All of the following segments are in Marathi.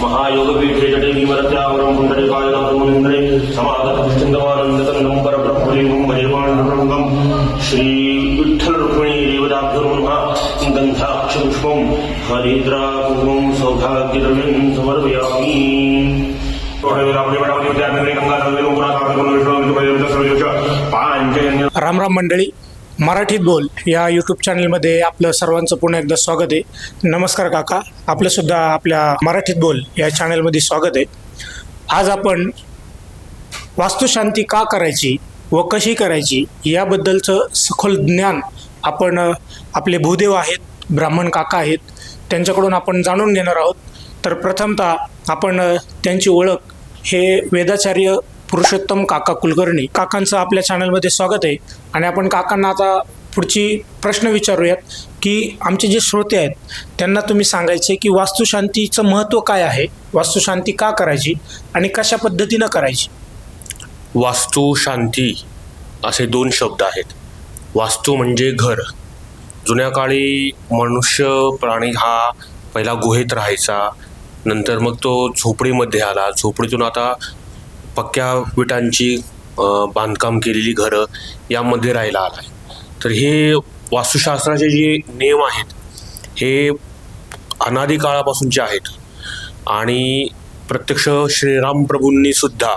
महायोगपीठे जटे विमरत्यावरं पुण्डरीकाय नाथमुनिन्द्रे समागतपुष्टिन्दमानन्दकन्दं परब्रह्मलिङ्गं भजेमानन्दं श्री विठ्ठल रुक्मिणी देवताभ्युर्महा गन्धाक्षपुष्पं हरिद्राकुङ्कुमं सौभाग्यद्रव्यं समर्पयामि पांचजन्य राम राम मंडळी मराठीत बोल या यूट्यूब चॅनलमध्ये आपलं सर्वांचं पुन्हा एकदा स्वागत आहे. नमस्कार काका. आपलं सुद्धा आपल्या मराठीत बोल या चॅनलमध्ये स्वागत आहे. आज आपण वास्तुशांती का करायची व कशी करायची याबद्दलचं सखोल ज्ञान आपण आपले भूदेव आहेत ब्राह्मण काका आहेत त्यांच्याकडून आपण जाणून घेणार आहोत. तर प्रथमतः आपण त्यांची ओळख हे वेदाचार्य पुरुषोत्तम काका कुलकर्णी काकांचं आपल्या चॅनलमध्ये स्वागत आहे. आणि आपण काकांना आता पुढची प्रश्न विचारूयात की आमचे जे श्रोते आहेत त्यांना तुम्ही सांगायचे की वास्तुशांतीचं महत्त्व काय आहे? वास्तुशांती का करायची? आणि कशा पद्धतीनं करायची? वास्तुशांती असे दोन शब्द आहेत. वास्तू म्हणजे घर. जुन्या काळी मनुष्य प्राणी हा पहिला गुहेत राहायचा. नंतर मग तो झोपडीमध्ये आला. झोपडीतून आता पक्क्या विटांची बांधकाम केलेली घरं यामध्ये राहायला आला तर हे वास्तुशास्त्राचे जे नियम आहेत हे अनादी काळापासूनचे आहेत आणि प्रत्यक्ष श्रीराम प्रभूंनी सुद्धा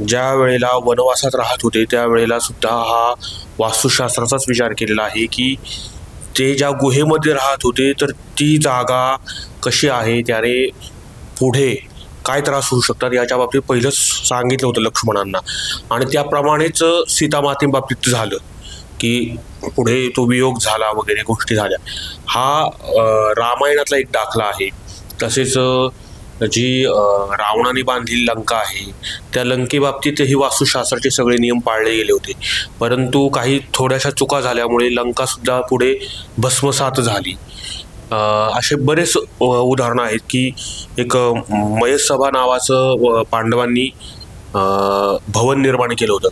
ज्या वेळेला वनवासात राहत होते त्यावेळेला सुद्धा हा वास्तुशास्त्राचाच विचार केलेला आहे की ते ज्या गुहेमध्ये राहत होते तर ती जागा कशी आहे त्याने पुढे काय त्रास होऊ शकतात याच्या बाबतीत पहिलंच सांगितलं होतं लक्ष्मणांना. आणि त्याप्रमाणेच सीतामातींबाबतीत झालं की पुढे तो वियोग झाला वगैरे गोष्टी झाल्या. हा रामायणातला एक दाखला आहे. तसेच जी रावणाने बांधलेली लंका आहे त्या लंकेबाबतीतही वास्तुशास्त्राचे सगळे नियम पाळले गेले होते. परंतु काही थोड्याशा चुका झाल्यामुळे लंकासुद्धा पुढे भस्मसात झाली. असे बरेच उदाहरणं आहेत की एक मयसभा नावाचं पांडवांनी भवन निर्माण केलं होतं.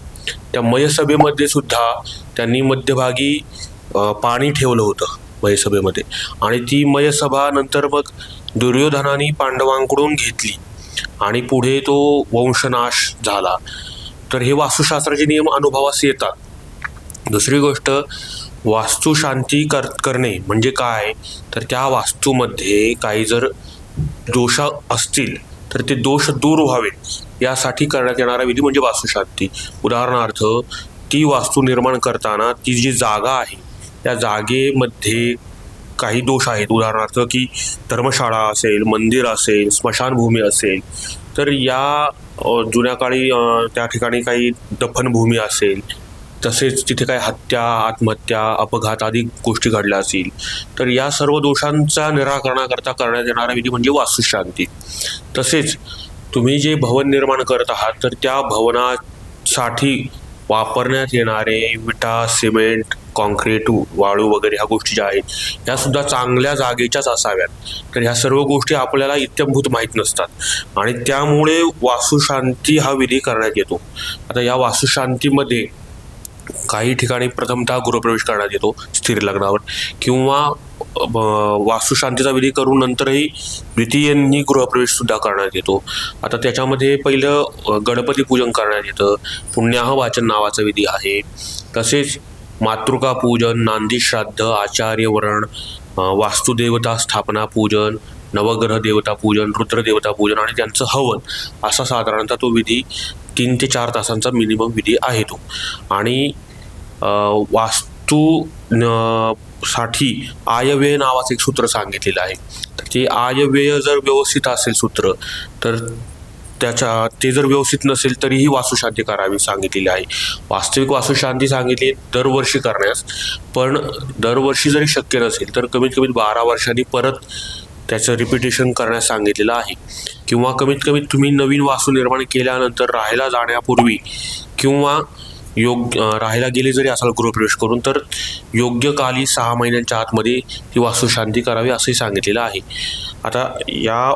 त्या मयसभेमध्ये सुद्धा त्यांनी मध्यभागी पाणी ठेवलं होतं मयसभेमध्ये आणि ती मयसभा नंतर मग दुर्योधनाने पांडवांकडून घेतली. आणि पुढे तो वंशनाश झाला. तर हे वास्तुशास्त्राचे नियम अनुभवास येतात. दुसरी गोष्ट वास्तुशांती कर करणे म्हणजे काय? तर त्या वास्तूमध्ये काही जर दोष असतील तर ते दोष दूर व्हावेत. यासाठी करण्यात येणारा विधी म्हणजे वास्तुशांती. उदाहरणार्थ ती वास्तू निर्माण करताना ती जी जागा आहे त्या जागेमध्ये काही दोष आहेत. उदाहरणार्थ की धर्मशाळा असेल मंदिर असेल स्मशानभूमी असेल तर या जुन्या काळी त्या ठिकाणी काही दफनभूमी असेल तसेच तिथे काही हत्या आत्महत्या अपघात आदी गोष्टी घडल्या असतील तर या सर्व दोषांचा निराकरणाकरता करण्यात येणारा विधी म्हणजे वास्तुशांती. तसेच तुम्ही जे भवन निर्माण करत आहात तर त्या भवनासाठी वापरण्यात येणारे विटा सिमेंट कॉन्क्रीट वाळू वगैरे ह्या गोष्टी ज्या आहेत ह्या सुद्धा चांगल्या जागेच्याच असाव्यात. तर ह्या सर्व गोष्टी आपल्याला इत्यंभूत माहीत नसतात आणि त्यामुळे वास्तुशांती हा विधी करण्यात येतो. आता या वास्तुशांतीमध्ये काही ठिकाणी प्रथमतः गृहप्रवेश करण्यात येतो स्थिर लग्नावर. किंवा ब- वास्तुशांतीचा विधी करून नंतरही द्वितीयांनी गृहप्रवेश सुद्धा करण्यात येतो. आता त्याच्यामध्ये पहिलं गणपती पूजन करण्यात येतं. पुण्याह वाचन नावाचा विधी आहे. तसेच मातृका पूजन नांदी श्राद्ध आचार्य वरण वास्तुदेवता स्थापना पूजन नवग्रह देवता पूजन रुद्रदेवता पूजन आणि त्यांचं हवन असा साधारणतः तो विधी तीन ते चार तासांचा मिनिमम विधी आहे तो. आणि वास्तू न- साठी आयव्यय नावाचं एक सूत्र सांगितलेलं आहे. तर ते आयव्यय जर व्यवस्थित असेल सूत्र तर त्याच्या ते जर व्यवस्थित नसेल तरीही वास्तुशांती करावी सांगितलेली आहे. वास्तविक वास्तुशांती सांगितली दरवर्षी करण्यास पण दरवर्षी जरी शक्य नसेल तर कमीत कमी बारा वर्षांनी परत त्याचं रिपिटेशन करण्यास सांगितलेलं आहे. किंवा कमीत कमी तुम्ही नवीन वास्तू निर्माण केल्यानंतर राहायला जाण्यापूर्वी किंवा योग्य राहायला गेले जरी असाल गृहप्रवेश करून तर योग्य काली सहा महिन्यांच्या आतमध्ये ती वास्तुशांती करावी असंही सांगितलेलं आहे. आता या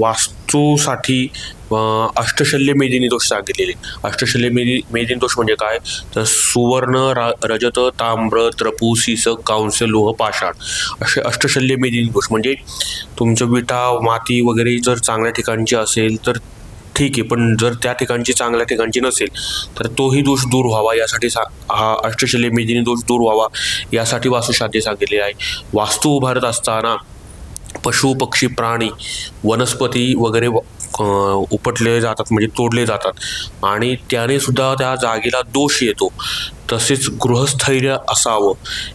वास्तूसाठी अष्टशल्य मेदिनी दोष सांगितलेले अष्टशल्य मेदी मेदिनी दोष म्हणजे काय? तर सुवर्ण रा रजत ताम्र त्रपू सीस कांस्य लोह पाषाण असे अष्टशल्य मेदिनी दोष. म्हणजे तुमचं विटा माती वगैरे जर चांगल्या ठिकाणची असेल तर ठीक आहे पण जर त्या ठिकाणची चांगल्या ठिकाणची नसेल तर तोही दोष दूर व्हावा यासाठी सा हा अष्टशल्य मेदिनी दोष दूर व्हावा यासाठी वास्तुशांती सांगितलेली आहे. वास्तू उभारत असताना पशु पक्षी प्राणी वनस्पती वगैरे उपटले जातात म्हणजे तोडले जातात. आणि त्याने सुद्धा त्या जागेला दोष येतो. तसेच गृहस्थैर्य असावं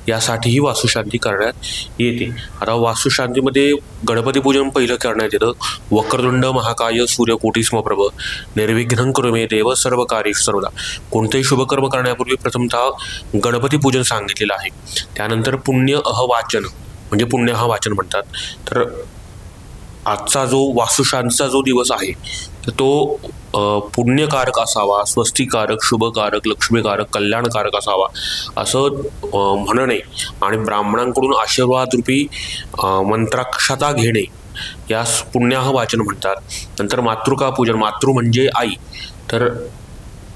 यासाठीही वास्तुशांती करण्यात येते. आता वास्तुशांतीमध्ये गणपती पूजन पहिलं करण्यात येतं. वक्रदुंड महाकाय सूर्यकोटी स्मप्रभ निर्विघ्न कुरुमे देव सर्व कार्य सर्वदा कोणतेही शुभकर्म करण्यापूर्वी प्रथमतः गणपती पूजन सांगितलेलं आहे. त्यानंतर पुण्य अहवाचन म्हणजे पुण्य हा वाचन म्हणतात. तर आजचा जो वासुशांतचा जो दिवस आहे तर तो पुण्यकारक असावा स्वस्तिकारक शुभकारक लक्ष्मीकारक कल्याणकारक असावा असं म्हणणे आणि ब्राह्मणांकडून आशीर्वाद रूपी मंत्राक्षता घेणे यास पुण्याह वाचन म्हणतात. नंतर मातृका पूजन मातृ म्हणजे आई. तर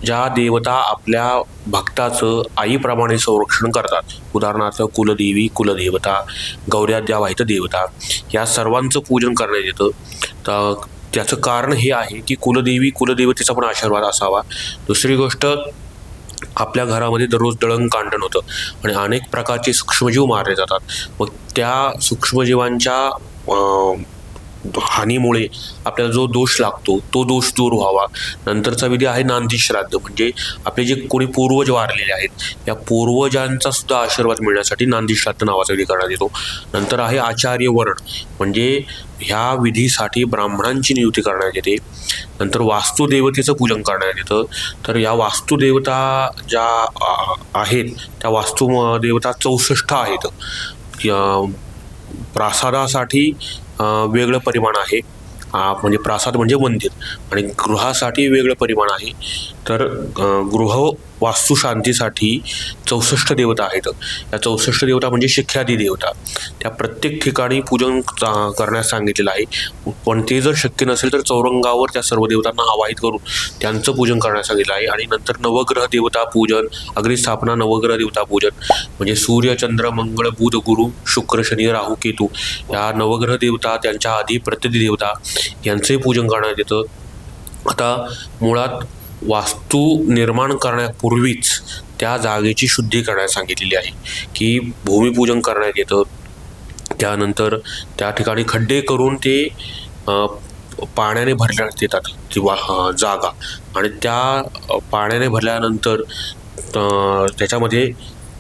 ज्या देवता आपल्या भक्ताचं आईप्रमाणे संरक्षण करतात. उदाहरणार्थ कुलदेवी कुलदेवता गौऱ्याद्या वाहित देवता या सर्वांचं पूजन करण्यात येतं. तर त्याचं कारण हे आहे की कुलदेवी कुलदेवतेचा पण आशीर्वाद असावा. दुसरी गोष्ट आपल्या घरामध्ये दररोज दळणकांडण होतं आणि अनेक प्रकारचे सूक्ष्मजीव मारले जातात. मग त्या सूक्ष्मजीवांच्या हानीमुळे आपल्याला जो दोष लागतो तो दोष दूर व्हावा. नंतरचा विधी आहे नांदी श्राद्ध. म्हणजे आपले जे कोणी पूर्वज वारलेले आहेत या पूर्वजांचा सुद्धा आशीर्वाद मिळण्यासाठी नांदी श्राद्ध नावाचा विधी करण्यात येतो. नंतर आहे आचार्य वर्ण. म्हणजे ह्या विधीसाठी ब्राह्मणांची नियुक्ती करण्यात येते. नंतर वास्तुदेवतेचं पूजन करण्यात येतं. तर या वास्तुदेवता ज्या आहेत त्या वास्तुदेवता देवता चौसष्ट आहेत. या- प्रासादासाठी वेगळं परिमाण आहे. म्हणजे प्रासाद म्हणजे मंदिर आणि गृहासाठी वेगळं परिमाण आहे. तर गृह वास्तुशांतीसाठी चौसष्ट देवता आहेत. या चौसष्ट देवता म्हणजे शिख्यादी देवता. त्या प्रत्येक ठिकाणी पूजन चा- करण्यास सांगितलेलं आहे. पण ते जर शक्य नसेल तर चौरंगावर त्या सर्व देवतांना आवाहित करून त्यांचं पूजन करण्यास सांगितलं आहे. आणि नंतर नवग्रह देवता पूजन अग्निस्थापना नवग्रह देवता पूजन. म्हणजे सूर्य चंद्र मंगळ बुध गुरु शुक्र शनी राहू केतू या नवग्रह देवता त्यांच्या आधी प्रतिनिधी देवता यांचंही पूजन करण्यात येतं. आता मुळात वास्तू निर्माण करण्यापूर्वीच त्या जागेची शुद्धी करण्यास सांगितलेली आहे. की भूमिपूजन करण्यात येतं. त्यानंतर त्या ठिकाणी खड्डे करून ते पाण्याने भरण्यात येतात. ती वा जागा. आणि त्या पाण्याने भरल्यानंतर त्याच्यामध्ये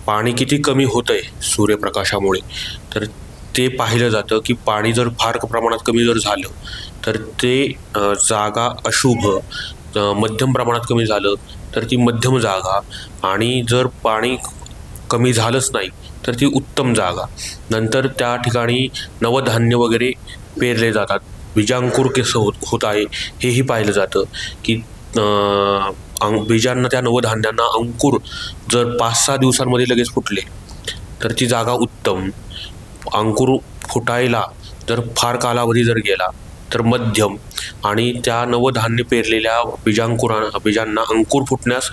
पाणी किती कमी होतं आहे सूर्यप्रकाशामुळे तर ते पाहिलं जातं की पाणी जर फार प्रमाणात कमी जर झालं तर ते जागा अशुभ मध्यम प्रमाणात कमी झालं तर ती मध्यम जागा. आणि जर पाणी कमी झालंच नाही तर ती उत्तम जागा. नंतर त्या ठिकाणी नवधान्य वगैरे पेरले जातात. बीजांकुर कसं होत होत आहे हेही पाहिलं जातं की अं, अंग बीजांना त्या नवधान्यांना अंकुर जर पाच सहा दिवसांमध्ये लगेच फुटले तर ती जागा उत्तम. अंकुर फुटायला जर फार कालावधी जर गेला तर मध्यम आणि त्या नवधान्य पेरलेल्या बीजांकुरा बीजांना अंकुर फुटण्यास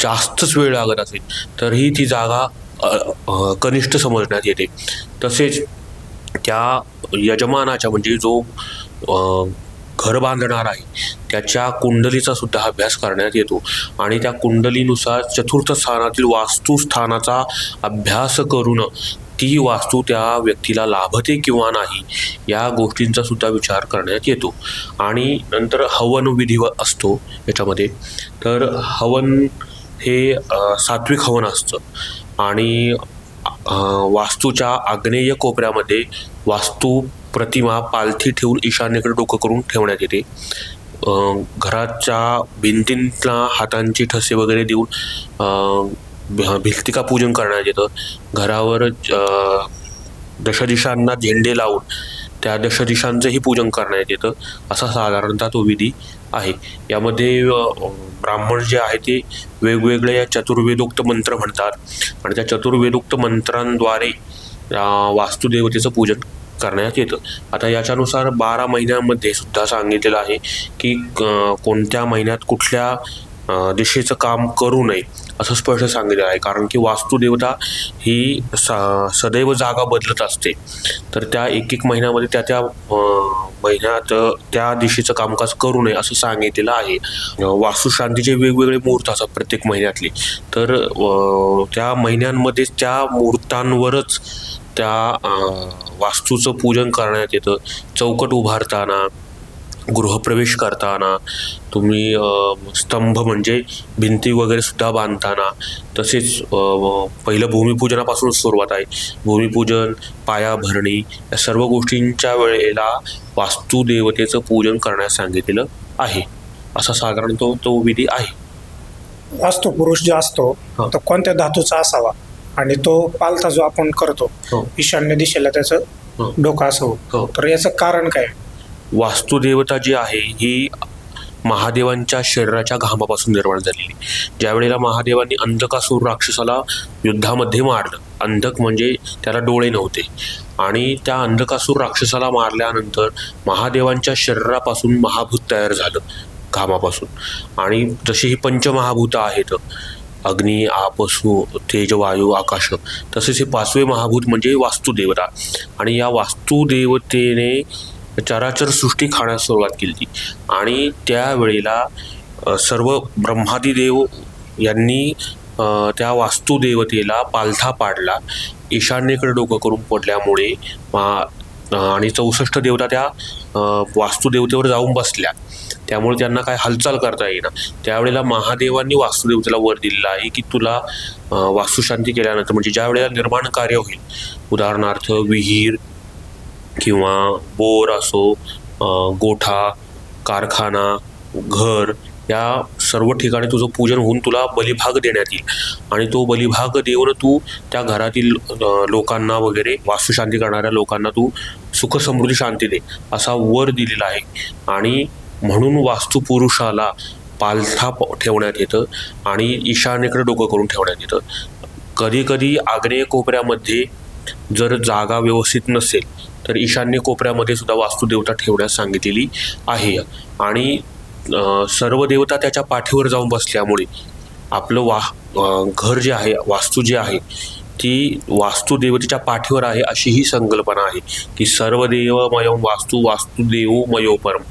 जास्तच वेळ लागत असेल तरीही ती जागा कनिष्ठ समजण्यात येते. तसेच त्या यजमानाच्या म्हणजे जो घर बांधणार आहे त्याच्या कुंडलीचा सुद्धा अभ्यास करण्यात येतो आणि त्या कुंडलीनुसार चतुर्थ स्थानातील वास्तुस्थानाचा अभ्यास करून ती वास्तू त्या व्यक्तीला लाभते किंवा नाही या गोष्टींचा सुद्धा विचार करण्यात येतो. आणि नंतर हवन विधी असतो याच्यामध्ये. तर हवन हे सात्विक हवन असतं. आणि वास्तूच्या आग्नेय कोपऱ्यामध्ये वास्तू प्रतिमा पालथी ठेवून ईशान्येकडे डोकं करून ठेवण्यात येते. घराच्या भिंतींना हातांची ठसे वगैरे देऊन अ, पूजन करण्यात येतं? घरावर दशदिशांना झेंडे लावून त्या दशदिशांचंही पूजन करण्यात येतं असा साधारणतः तो विधी आहे. यामध्ये ब्राह्मण जे आहे ते वेगवेगळे या चतुर्वेदोक्त मंत्र म्हणतात आणि त्या चतुर्वेदोक्त मंत्रांद्वारे वास्तुदेवतेचं पूजन करण्यात येतं. आता याच्यानुसार बारा महिन्यामध्ये सुद्धा सांगितलेलं आहे की कोणत्या महिन्यात कुठल्या दिशेचं काम करू नये असं स्पष्ट सांगितलं आहे. कारण की वास्तुदेवता ही स सदैव जागा बदलत असते. तर त्या एक एक महिन्यामध्ये त्या त्या महिन्यात त्या दिशेचं कामकाज करू नये असं सांगितलेलं आहे. वास्तुशांतीचे वेगवेगळे मुहूर्त असतात प्रत्येक महिन्यातले. तर त्या महिन्यांमध्ये त्या मुहूर्तांवरच त्या वास्तूचं पूजन करण्यात येतं. चौकट उभारताना गृहप्रवेश करताना तुम्ही स्तंभ म्हणजे भिंती वगैरे सुद्धा बांधताना तसेच पहिलं भूमिपूजनापासून सुरुवात आहे भूमिपूजन पाया भरणी या सर्व गोष्टींच्या वेळेला वास्तुदेवतेचं पूजन करण्यास सांगितलेलं आहे असा साधारण तो तो विधी आहे वास्तू पुरुष जो असतो. तो कोणत्या धातूचा असावा आणि तो पालथा जो आपण करतो हो. ईशान्य दिशेला त्याचं हो. डोकं असावं हो. तर याचं कारण काय वास्तुदेवता जी आहे ही महादेवांच्या शरीराच्या घामापासून निर्माण झालेली. ज्यावेळेला महादेवांनी अंधकासूर राक्षसाला युद्धामध्ये मारलं अंधक म्हणजे त्याला डोळे नव्हते. आणि त्या अंधकासूर राक्षसाला मारल्यानंतर महादेवांच्या शरीरापासून महाभूत तयार झालं घामापासून. आणि जशी ही पंचमहाभूतं आहेत अग्नी आपसू तेज वायू आकाश तसेच हे पाचवे महाभूत म्हणजे वास्तुदेवता. आणि या वास्तुदेवतेने चराचर सृष्टी खाण्यास सुरुवात केली. आणि त्यावेळेला सर्व ब्रह्मादिदेव यांनी त्या वास्तुदेवतेला पालथा पाडला. ईशान्येकडे डोकं करून पडल्यामुळे मा- आणि चौसष्ट देवता त्या वास्तुदेवतेवर जाऊन बसल्या. त्यामुळे त्यांना काय हालचाल करता येईना. त्यावेळेला महादेवांनी वास्तुदेवतेला वर दिलेला आहे की तुला वास्तुशांती केल्यानंतर म्हणजे ज्या वेळेला निर्माण कार्य होईल उदाहरणार्थ विहीर किंवा बोर असो गोठा कारखाना घर या सर्व ठिकाणी तुझं पूजन होऊन तुला बलिभाग देण्यात येईल. आणि तो बलिभाग देऊन तू त्या घरातील लोकांना वगैरे वास्तुशांती करणाऱ्या लोकांना तू सुख समृद्धी शांती दे असा वर दिलेला आहे. आणि म्हणून वास्तुपुरुषाला पालथा प- ठेवण्यात येतं आणि ईशान्येकडे डोकं करून ठेवण्यात येतं. कधीकधी आग्नेय कोपऱ्यामध्ये जर जागा व्यवस्थित नसेल तर ईशान्य कोपऱ्यामध्ये सुद्धा वास्तुदेवता ठेवण्यास सांगितलेली आहे. आणि सर्व देवता त्याच्या पाठीवर जाऊन बसल्यामुळे आपलं वा घर जे आहे वास्तू जे आहे ती वास्तुदेवतेच्या पाठीवर आहे अशी ही संकल्पना आहे की सर्व देवमयम वास्तू वास्तुदेव मयोपरम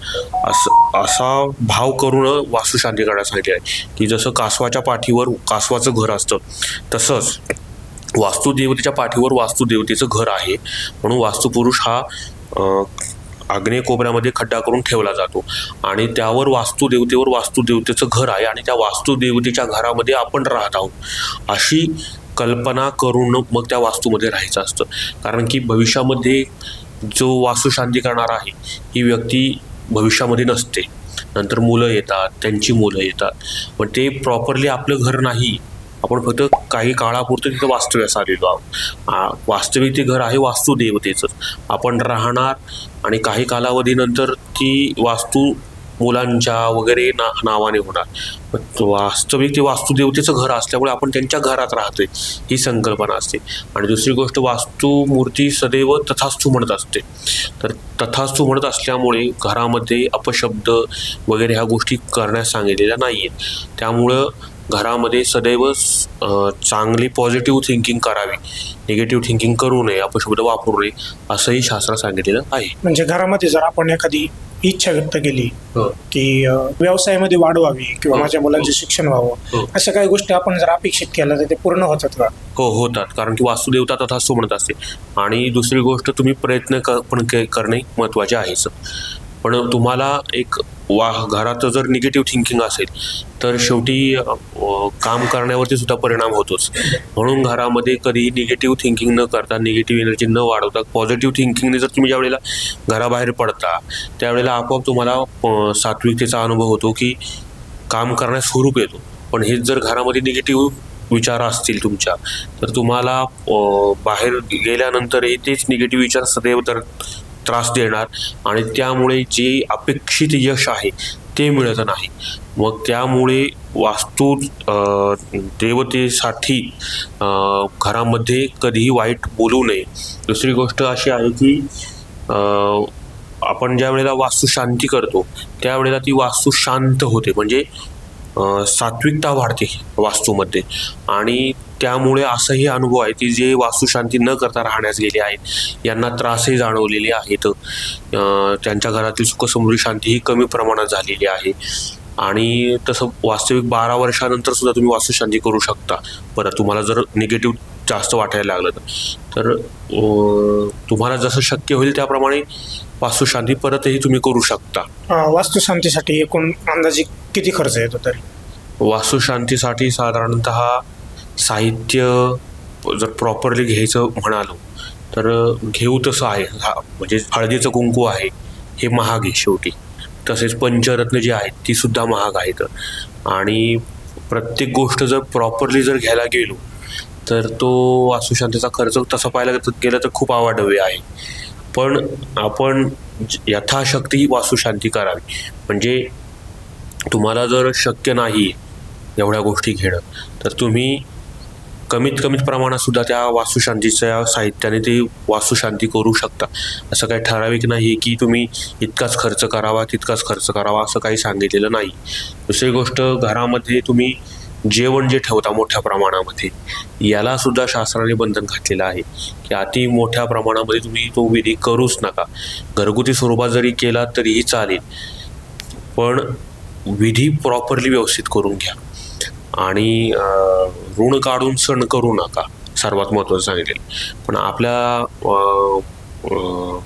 असं असा भाव करून वास्तुशांती करण्यासाठी आहे की जसं कासवाच्या पाठीवर कासवाचं घर असतं तसंच वास्तुदेवतेच्या पाठीवर वास्तुदेवतेचं घर आहे. म्हणून वास्तुपुरुष हा आग्नेय कोपऱ्यामध्ये खड्डा करून ठेवला जातो. आणि त्यावर वास्तुदेवतेवर वास्तुदेवतेचं घर आहे आणि त्या वास्तुदेवतेच्या घरामध्ये आपण राहत आहोत. अशी कल्पना करून मग त्या वास्तूमध्ये राहायचं असतं. कारण की भविष्यामध्ये जो वास्तुशांती करणार आहे ही व्यक्ती भविष्यामध्ये नसते. नंतर मुलं येतात त्यांची मुलं येतात. पण ते प्रॉपरली आपलं घर नाही. आपण फक्त काही काळापुरतं तिथं वास्तव्यास आलेलो आहोत. वास्तविक ते घर आहे वास्तुदेवतेचं. आपण राहणार आणि काही कालावधीनंतर ती वास्तू मुलांच्या वगैरे ना नावाने होणार. वास्तविक ते वास्तुदेवतेचं घर असल्यामुळे आपण त्यांच्या घरात राहतोय ही संकल्पना असते. आणि दुसरी गोष्ट वास्तुमूर्ती सदैव तथास्तू म्हणत असते. तर तथास्तू म्हणत असल्यामुळे घरामध्ये अपशब्द वगैरे ह्या गोष्टी करण्यास सांगितलेल्या नाही आहेत त्यामुळं घरामध्ये सदैव चांगली पॉझिटिव्ह थिंकिंग करावी निगेटिव्ह थिंकिंग करू नये अपशब्द वापरू नये असंही शास्त्रात सांगितलेलं आहे म्हणजे घरामध्ये जर आपण एखादी इच्छा व्यक्त केली हो. की व्यवसायामध्ये वाढ व्हावी किंवा हो. माझ्या मुलांचे शिक्षण व्हावं हो. अशा काही गोष्टी आपण जर अपेक्षित केल्या तर ते पूर्ण होतात का हो होतात कारण की वास्तुदेवता तथास्तू म्हणत असते आणि दुसरी गोष्ट तुम्ही प्रयत्न क पण करणे महत्त्वाचे आहेच पण तुम्हाला एक वा घराचं जर निगेटिव्ह थिंकिंग असेल तर शेवटी काम करण्यावरती सुद्धा परिणाम होतोच. म्हणून घरामध्ये कधी निगेटिव्ह थिंकिंग न करता निगेटिव्ह एनर्जी न वाढवता पॉझिटिव्ह थिंकिंगने जर तुम्ही ज्यावेळेला घराबाहेर पडता त्यावेळेला आपोआप तुम्हाला सात्विकतेचा अनुभव होतो की काम करण्यास स्वरूप येतो. पण हेच जर घरामध्ये निगेटिव्ह विचार असतील तुमच्या तर तुम्हाला बाहेर गेल्यानंतरही तेच निगेटिव्ह विचार सदैव तर त्रास देणार आणि त्यामुळे जे अपेक्षित यश आहे ते मिळत नाही. मग त्यामुळे वास्तू देवतेसाठी घरामध्ये कधीही वाईट बोलू नये. दुसरी गोष्ट अशी आहे की आपण ज्या वेळेला वास्तू शांती करतो त्यावेळेला ती वास्तू शांत होते. म्हणजे सात्विकता वाढते वास्तूमध्ये. आणि त्यामुळे असंही अनुभव आहे की जे वास्तुशांती न करता राहण्यास गेले आहेत यांना त्रासही जाणवलेले आहेत. त्यांच्या घरातील सुखसमृद्धी शांती ही कमी प्रमाणात झालेली आहे. आणि तसं वास्तविक बारा वर्षानंतर सुद्धा तुम्ही वास्तुशांती करू शकता. परत तुम्हाला जर निगेटिव्ह जास्त वाटायला लागलं तर. तुम्हाला जसं शक्य होईल त्याप्रमाणे वास्तुशांती परतही तुम्ही करू शकता. वास्तुशांतीसाठी एकूण अंदाजे किती खर्च येतो तरी? वास्तुशांतीसाठी साधारणत साहित्य जर प्रॉपरली घ्यायचं म्हणालो तर घेऊ तसं आहे. हा म्हणजे हळदीचं कुंकू आहे हे महाग आहे शेवटी. तसेच पंचरत्न जी आहेत ती सुद्धा महाग आहेत. आणि प्रत्येक गोष्ट जर प्रॉपरली जर घ्यायला गेलो तर तो वास्तुशांतीचा खर्च तसा पाहायला गेलं- गेलं तर खूप आवाडवे आहे. पण आपण यथाशक्ती वास्तुशांती करावी. म्हणजे तुम्हाला जर शक्य नाही एवढ्या गोष्टी घेणं तर तुम्ही कमीत कमीत प्रमाणात सुद्धा त्या वास्तुशांतीच्या साहित्याने ती वास्तुशांती करू शकता. असं काही ठराविक नाही की तुम्ही इतकाच खर्च करावा तितकाच खर्च करावा असं काही सांगितलेलं नाही. दुसरी गोष्ट घरामध्ये तुम्ही जेवण जे ठेवता मोठ्या प्रमाणामध्ये याला सुद्धा शास्त्राने बंधन घातलेलं आहे. की अति मोठ्या प्रमाणामध्ये तुम्ही तो विधी करूच नका. घरगुती स्वरूपात जरी केला तरीही चालेल. पण विधी प्रॉपरली व्यवस्थित करून घ्या. आणि ऋण काढून सण करू नका. सर्वात महत्त्वाचं सांगितलेलं पण आपल्या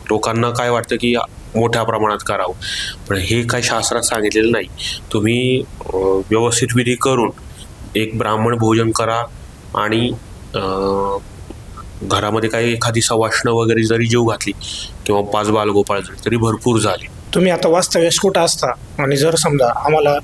लोकांना काय वाटतं की मोठ्या प्रमाणात करावं? पण हे काय शास्त्रात सांगितलेलं नाही. तुम्ही व्यवस्थित विधी करून एक ब्राह्मण भोजन करा आणि घरामध्ये काही एखादी सवाष्ण वगैरे जरी जेव घातली किंवा पाच बालगोपाळ जरी तरी भरपूर झाले. तुम्ही आता वास्तव्यास कुठं असता? आणि जर समजा आम्हाला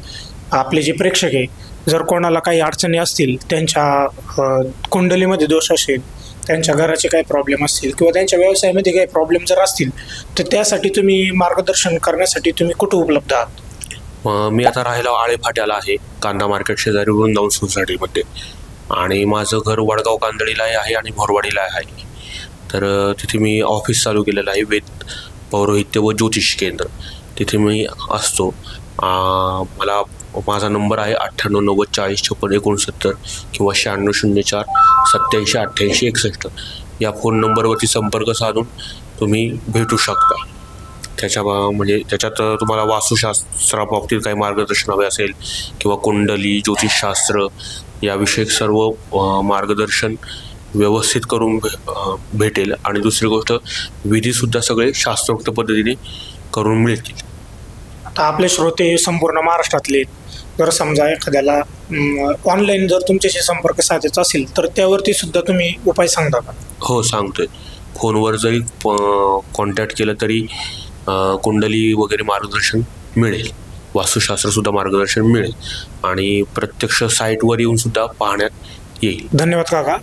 आपले जे प्रेक्षक आहे जर कोणाला काही अडचणी असतील त्यांच्या कुंडलीमध्ये दोष असेल त्यांच्या घराचे काही प्रॉब्लेम असतील किंवा त्यांच्या व्यवसायामध्ये काही प्रॉब्लेम जर असतील तर त्यासाठी तुम्ही मार्गदर्शन करण्यासाठी तुम्ही कुठं उपलब्ध आहात? मी आता राहायला आळे फाट्याला आहे कांदा मार्केट शेजारी वृंदावन सोसायटीमध्ये. आणि माझं घर वडगाव कांदळीला आहे आणि भोरवाडीला आहे. तर तिथे मी ऑफिस चालू केलेलं आहे वेद पौरोहित्य व ज्योतिष केंद्र. तिथे मी असतो. मला माझा नंबर आहे अठ्ठ्याण्णव नव्वद चाळीस छप्पन्न एकोणसत्तर किंवा शहाण्णव शून्य चार सत्याऐंशी अठ्ठ्याऐंशी एकसष्ट. या फोन नंबरवरती संपर्क साधून तुम्ही भेटू शकता. त्याच्या म्हणजे त्याच्यात तुम्हाला वास्तुशास्त्राबाबतीत काही मार्गदर्शन हवे असेल किंवा कुंडली ज्योतिषशास्त्र याविषयक सर्व मार्गदर्शन व्यवस्थित करून भेटेल. आणि दुसरी गोष्ट विधीसुद्धा सगळे शास्त्रोक्त पद्धतीने करून मिळतील. आता आपले श्रोते संपूर्ण महाराष्ट्रातले. जर समजा एखाद्याला ऑनलाईन जर तुमच्याशी संपर्क साधायचा असेल तर त्यावरती सुद्धा तुम्ही उपाय सांगता का? हो सांगतोय. फोनवर जरी कॉन्टॅक्ट केलं तरी कुंडली वगैरे मार्गदर्शन मिळेल. वास्तुशास्त्रसुद्धा मार्गदर्शन मिळेल. आणि प्रत्यक्ष साईटवर येऊन सुद्धा पाहण्यात येईल. धन्यवाद काका.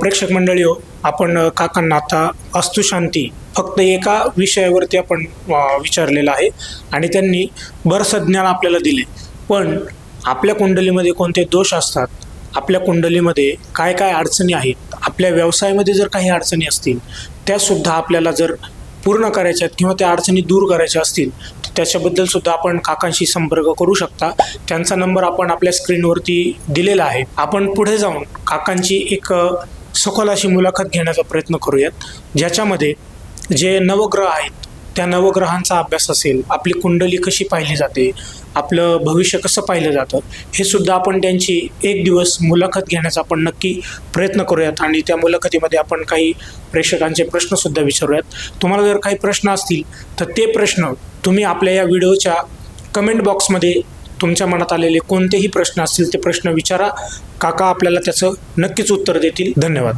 प्रेक्षक मंडळी हो आपण काकांना आता वास्तुशांती फक्त एका विषयावरती आपण विचारलेलं आहे आणि त्यांनी बरंचसं ज्ञान आपल्याला दिले. पण आपल्या कुंडलीमध्ये कोणते दोष असतात? आपल्या कुंडलीमध्ये काय काय अडचणी आहेत? आपल्या व्यवसायामध्ये जर काही अडचणी असतील त्यासुद्धा आपल्याला जर पूर्ण करायच्या आहेत किंवा त्या अडचणी दूर करायच्या असतील तर त्याच्याबद्दल सुद्धा आपण काकांशी संपर्क करू शकता. त्यांचा नंबर आपण आपल्या स्क्रीनवरती दिलेला आहे. आपण पुढे जाऊन काकांची एक सखोल अशी मुलाखत घेण्याचा प्रयत्न करूयात. ज्याच्यामध्ये जे नवग्रह आहेत त्या नवग्रहांचा अभ्यास असेल आपली कुंडली कशी पाहिली जाते आपलं भविष्य कसं पाहिलं जातं हे सुद्धा आपण त्यांची एक दिवस मुलाखत घेण्याचा आपण नक्की प्रयत्न करूयात आणि त्या मुलाखतीमध्ये आपण काही प्रेक्षकांचे प्रश्नसुद्धा विचारूयात. तुम्हाला जर काही प्रश्न असतील तर ते प्रश्न तुम्ही आपल्या या व्हिडिओच्या कमेंट बॉक्समध्ये तुमच्या मनात आलेले कोणतेही प्रश्न असतील ते प्रश्न विचारा. काका आपल्याला त्याचं नक्कीच उत्तर देतील. धन्यवाद.